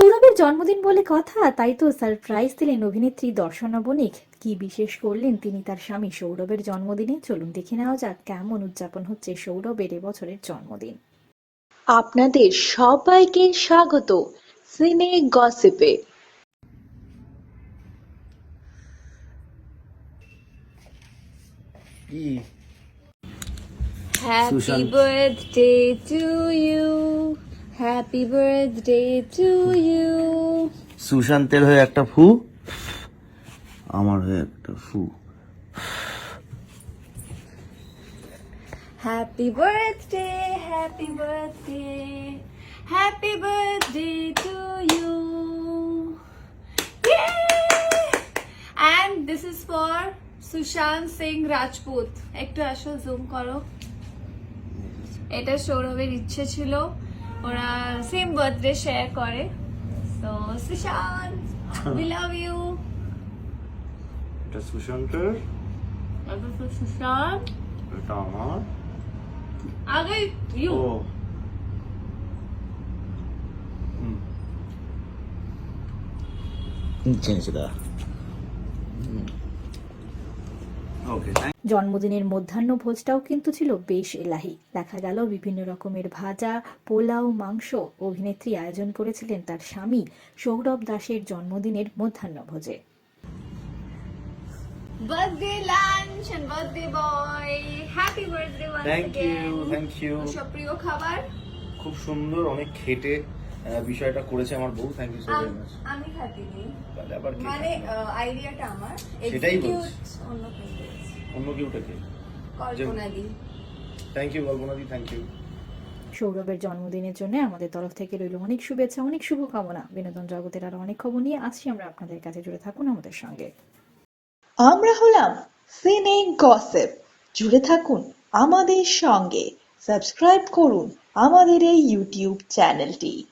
সৌরভের জন্মদিন বলে কথা তাই তো সারপ্রাইজ দিলেন অভিনেত্রী দর্শনা বণিক। কি বিশেষ করলেন তিনি তার স্বামী সৌরভের জন্মদিনে? চলুন দেখে নেওয়া যাক কেমন উদযাপন হচ্ছে সৌরভের এবছরের জন্মদিন। আপনাদের সবাইকে স্বাগত সিনে গসিপে। Happy birthday to you. Happy birthday to you. সুশান্তের হয়ে একটা ফু আমার হয়ে একটা ফু Happy birthday, happy birthday. Happy birthday to you. Yay! And this is for Sushant Singh Rajput একটু আসো জুম করো এটা সৌরভের ইচ্ছে ছিল ওরা সেম বার্থডে শেয়ার করে। তো সুশান্ত উই লাভ ইউ এটা সুশান্তের? সুশান্ত। এটা আমার? আগে ইউ ও। নিচে নিচে জন্মদিনের মধ্যাহ্ন ভোজটাও কিন্তু ছিল বেশ এলাহি। দেখা গেল বিভিন্ন রকমের ভাজা পোলাও মাংস অভিনেত্রী আয়োজন করেছিলেন তার স্বামী সৌরভ দাসের জন্মদিনের মধ্যাহ্ন ভোজে। Birthday lunch and birthday boy. Happy birthday once thank again. You thank you সব প্রিয় খাবার? খুব সুন্দর অনেক খেটে। বিষয়টা করেছে আমার বউ thank you so very um- much আমি খাটিনি তাহলে আবার কে মানে আইডিয়াটা আমার। সেটাই বলছি। অন্য কেউ অন্য কেউ থেকে Kalpana di. Thank you Kalpana di thank you সৌরভের জন্মদিনের জন্য আমাদের তরফ থেকে রইল অনেক শুভেচ্ছা অনেক শুভকামনা। বিনোদন জগতের আরও অনেক খবর নিয়ে আসছি। আমরা আপনাদের কাছে জুড়ে থাকুন আমাদের সঙ্গে। আমরা হলাম সিনে গসিপ। জুড়ে থাকুন আমাদের সঙ্গে। সাবস্ক্রাইব করুন আমাদের এই ইউটিউব চ্যানেলটি।